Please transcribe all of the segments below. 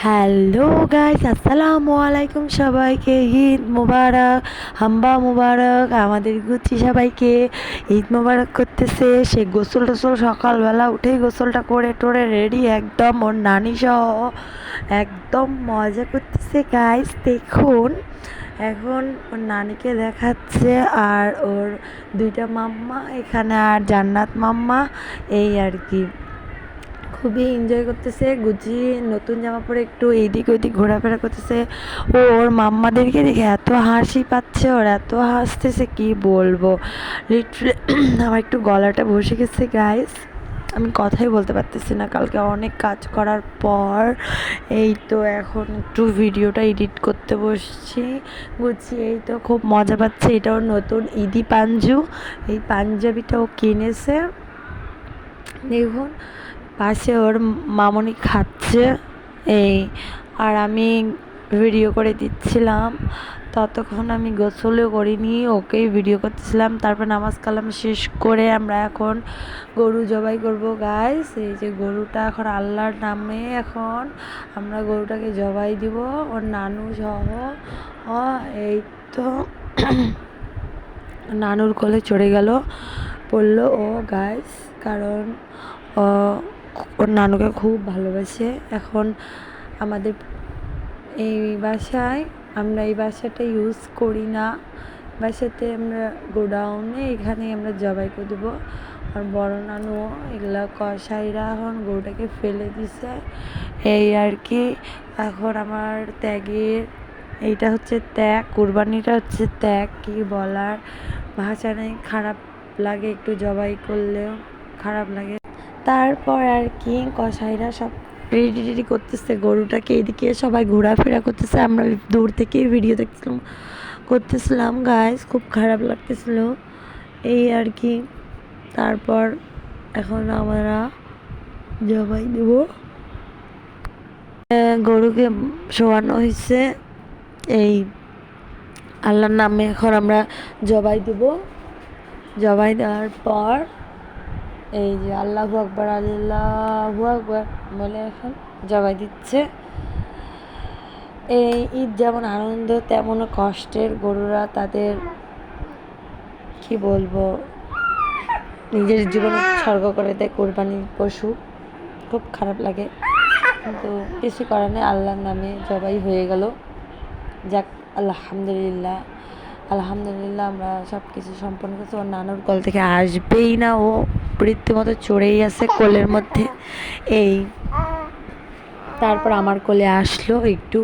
Hello guys আসসালামু আলাইকুম সবাইকে। ঈদ মুবারক, হাম্বা মুবারক, আমাদের গুচ্ছি সবাইকে। ঈদ মুবারক করতেছে, সে গোসল টোসল সকালবেলা উঠেই গোসলটা করে টোরে রেডি একদম ওর নানি সহ একদম মজা করতেছে গাইস দেখুন। এখন ওর নানিকে দেখাচ্ছে আর ওর দুইটা মাম্মা, এখানে আর জান্নাত মাম্মা, এই আর কি। খুবই এনজয় করতেছে। গুজি নতুন জামা পরে একটু এইদিক ওইদিক ঘোরাফেরা করতেছে। ও ওর মাম্মাদেরকে দেখে এত হাসি পাচ্ছে, ওর এত হাসতেছে, কি বলব? লিটারে আমার একটু গলাটা বসে গেছে গাইস আমি কথাই বলতে পারতেছি না। কালকে অনেক কাজ করার পর এই তো এখন একটু ভিডিওটা এডিট করতে বসছি। বুঝছি এই তো খুব মজা পাচ্ছে। এটাও নতুন ইদি পাঞ্জু। এই পাঞ্জাবিটাও কিনেছে। দেখুন পাশে ওর মামনি খাচ্ছে, এই, আর আমি ভিডিও করে দিচ্ছিলাম। ততক্ষণ আমি গোসলও করিনি, ওকেই ভিডিও করতেছিলাম। তারপর নামাজ কালাম শেষ করে আমরা এখন গরু জবাই করব গাইস এই যে গরুটা এখন আল্লাহর নামে এখন আমরা গরুটাকে জবাই দিব, ওর নানু সহ। এই তো নানুর কোলে চড়ে গেল পড়ল ও গাইস কারণ ওর নানুকে খুব ভালোবাসে। এখন আমাদের এই বাসায় আমরা এই বাসাটা ইউজ করি না। বাসাতে আমরা গোডাউনে এখানে আমরা জবাই করে দেবো। আর বড় নানু এগুলা কষাইরা এখন গরুটাকে ফেলে দিছে। এই আর কি, এখন আমার ত্যাগের এইটা হচ্ছে ত্যাগ, কোরবানিটা হচ্ছে ত্যাগ, কি বলার? ভাষা নেই, খারাপ লাগে একটু জবাই করলেও, খারাপ লাগে। তারপর আর কি, কসাইরা সব রেডি রেডি করতেছে, গরুটাকে এদিকে সবাই ঘোরাফেরা করতেছে, আমরা দূর থেকেই ভিডিও দেখছিলাম। করতেছিলাম গাইস খুব খারাপ লাগতেছিল। এই আর কি, তারপর এখন আমরা জবাই দেব। গরুকে শোয়ানো হয়েছে এই আল্লাহর নামে এখন আমরা জবাই দেব। জবাই দেওয়ার পর এই যে আল্লাহু আকবর আল্লাহু আকবর বলে এখন জবাই দিচ্ছে। এই ঈদ যেমন আনন্দ তেমনও কষ্টের গরুরা তাদের, কি বলব, নিজের জীবন উৎসর্গ করে দেয় কোরবানির পশু। খুব খারাপ লাগে। কিন্তু কিছু করার নেই আল্লাহর নামে জবাই হয়ে গেল। যাক, আলহামদুলিল্লাহ। আলহামদুলিল্লাহ আমরা সব কিছু সম্পন্ন করছি। ওর নানুর কল থেকে আসবেই না ও। রীতিমতো চড়েই আছে কোলের মধ্যে। এই, তারপর আমার কোলে আসলো একটু।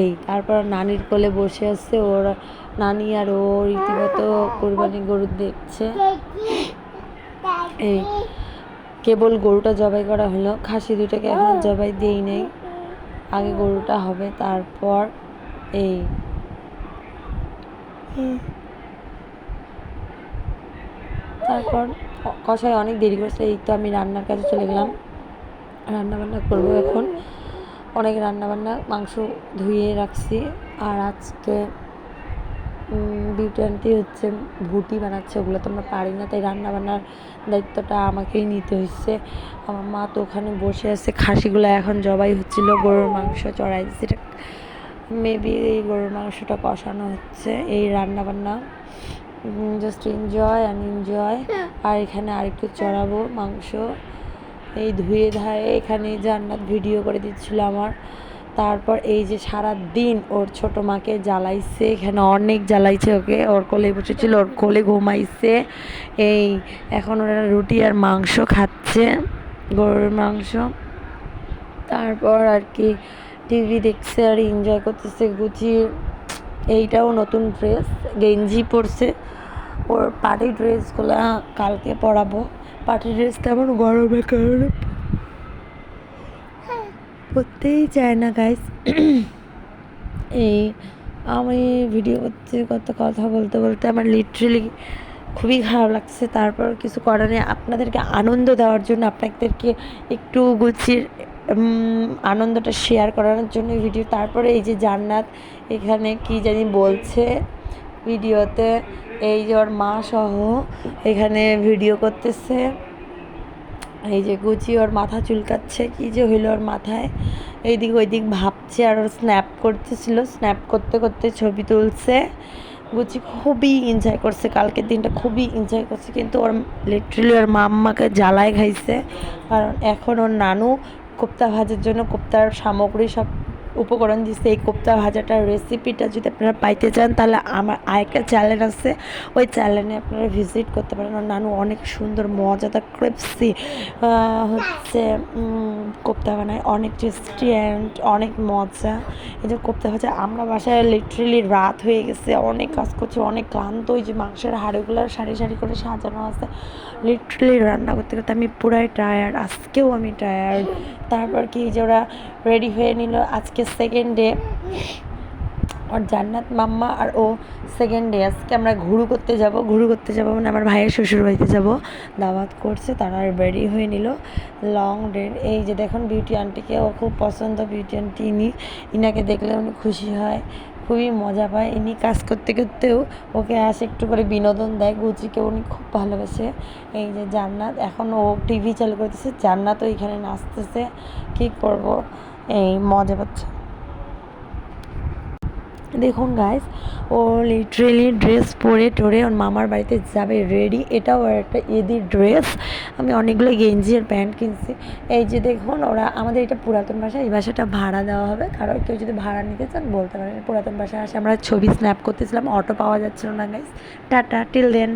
এই, তারপর নানির কোলে বসে আছে ওর নানি আর ও রীতিমতো কোরবানি গরু দেখছে এই, কেবল গরুটা জবাই করা হলো, খাসি দুটাকে এখন জবাই দিই নেই। আগে গরুটা হবে, তারপর এই। তারপর কষায় অনেক দেরি করছে, এই তো আমি রান্নার কাছে চলে গেলাম। রান্না বান্না করব এখন। অনেক রান্নাবান্না, মাংস ধুয়ে রাখছি। আর আজকে বিউটি হচ্ছে ভুটি বানাচ্ছে, ওগুলো তো আমরা পারি না, তাই রান্নাবান্নার দায়িত্বটা আমাকেই নিতে হচ্ছে। আমার মা তো ওখানে বসে আছে, খাসিগুলো এখন জবাই হচ্ছিল, গরুর মাংস চড়াই এটা মেবি এই গরুর মাংসটা কষানো হচ্ছে, এই রান্না বান্না জাস্ট এনজয় অ্যান্ড এনজয় আর এখানে আরেকটু চড়াবো মাংস। এই ধুয়ে ধায়ে এখানে জান্নাত ভিডিও করে দিচ্ছিল আমার। তারপর এই যে সারা দিন ওর ছোট মাকে জ্বালাইছে এখানে অনেক জ্বালাইছে ওকে। ওর কোলে বসেছিল ওর কোলে ঘুমাইছে। এই এখন ওরা রুটি আর মাংস খাচ্ছে গরুর মাংস। তারপর আর কি টিভি দেখছে আর এনজয় করতেছে গুছিয়ে এইটাও নতুন ড্রেস গেঞ্জি পরছে। ওর পার্টি ড্রেসগুলো কালকে পরাবো। পার্টি ড্রেস তেমন গরমের কারণে পরতেই চায় না গাইস এই আমি ভিডিও করতে কত কথা বলতে বলতে আমার লিটারেলি খুবই খারাপ লাগছে। তারপর কিছু করার নেই। আপনাদেরকে আনন্দ দেওয়ার জন্য আপনাদেরকে একটু গুছিয়ে আনন্দটা শেয়ার করানোর জন্য ভিডিও তারপরে এই যে জান্নাত, এখানে কি জানি বলছে ভিডিওতে এই যে ওর মা সহ এখানে ভিডিও করতেছে। এই যে গুচি ওর মাথা চুলকাচ্ছে, কি যে হইল ওর মাথায়। এইদিক ওইদিক ভাবছে আর ওর স্ন্যাপ করতেছিল। স্ন্যাপ করতে করতে ছবি তুলছে। গুচি খুবই এনজয় করছে, কালকের দিনটা খুবই এনজয় করছে, কিন্তু ওর লিটারেলি ওর মাম্মাকে জ্বালায় খাইছে। কারণ এখন ওর নানু কোপ্তা ভাজের জন্য কোপ্তার সামগ্রী সব উপকরণ দিচ্ছে এই কোপ্তা ভাজাটার রেসিপিটা যদি আপনারা পাইতে চান, তাহলে আমার আরেকটা চ্যানেল আছে। ওই চ্যানেলে আপনারা ভিজিট করতে পারেন। ওর নানু অনেক সুন্দর, মজাদার ক্রিপসি হচ্ছে কোপ্তা বানায়। অনেক টেস্টি অ্যান্ড অনেক মজা। এই যে কোপ্তা ভাজা, আমরা বাসায় লিটারেলি রাত হয়ে গেছে। অনেক কাজ করছে, অনেক ক্লান্ত। ওই যে মাংসের হাড়গুলো সারি সারি করে সাজানো আছে। লিটারেলি রান্না করতে করতে আমি পুরাই টায়ার্ড আজকেও আমি টায়ার্ড তারপর কি যে ওরা রেডি হয়ে নিল, আজকে সেকেন্ড ডে ওর জান্নাত মাম্মা আর ও সেকেন্ড ডে আজকে আমরা ঘুরু করতে যাব, ঘুরু করতে যাব মানে আমার ভাইয়ের শ্বশুর বাড়িতে যাব। দাওয়াত করছে, তারা রেডি হয়ে নিল। লং ডেট এই যে দেখুন বিউটি আন্টিকে ও খুব পছন্দ বিউটি আন্টি ইনি। ইনাকে দেখলে উনি খুশি হয়, খুবই মজা পায়। ইনি কাজ করতে করতেও ওকে আসে একটু করে বিনোদন দেয়। গুচিকে উনি খুব ভালোবাসে। এই যে জান্নাত, এখন ও টিভি চালু করতেছে। জান্নাতও এখানে নাচতেছে। কী করব? এই মজা পাচ্ছে। দেখুন গাইস ও লিটারেলি ড্রেস পরে টরে ওর মামার বাড়িতে যাবে রেডি এটাও একটা ঈদের ড্রেস আমি অনেকগুলো গেঞ্জি আর প্যান্ট কিনছি। এই যে দেখুন, ওরা আমাদের এটা পুরাতন বাসা, এই বাসাটা ভাড়া দেওয়া হবে। কারও কেউ যদি ভাড়া নিতে চান, বলতে পারেন পুরাতন বাসায় আসে। আমরা ছবি স্ন্যাপ করতেছিলাম অটো পাওয়া যাচ্ছিল না গাইস টাটা টিল দেন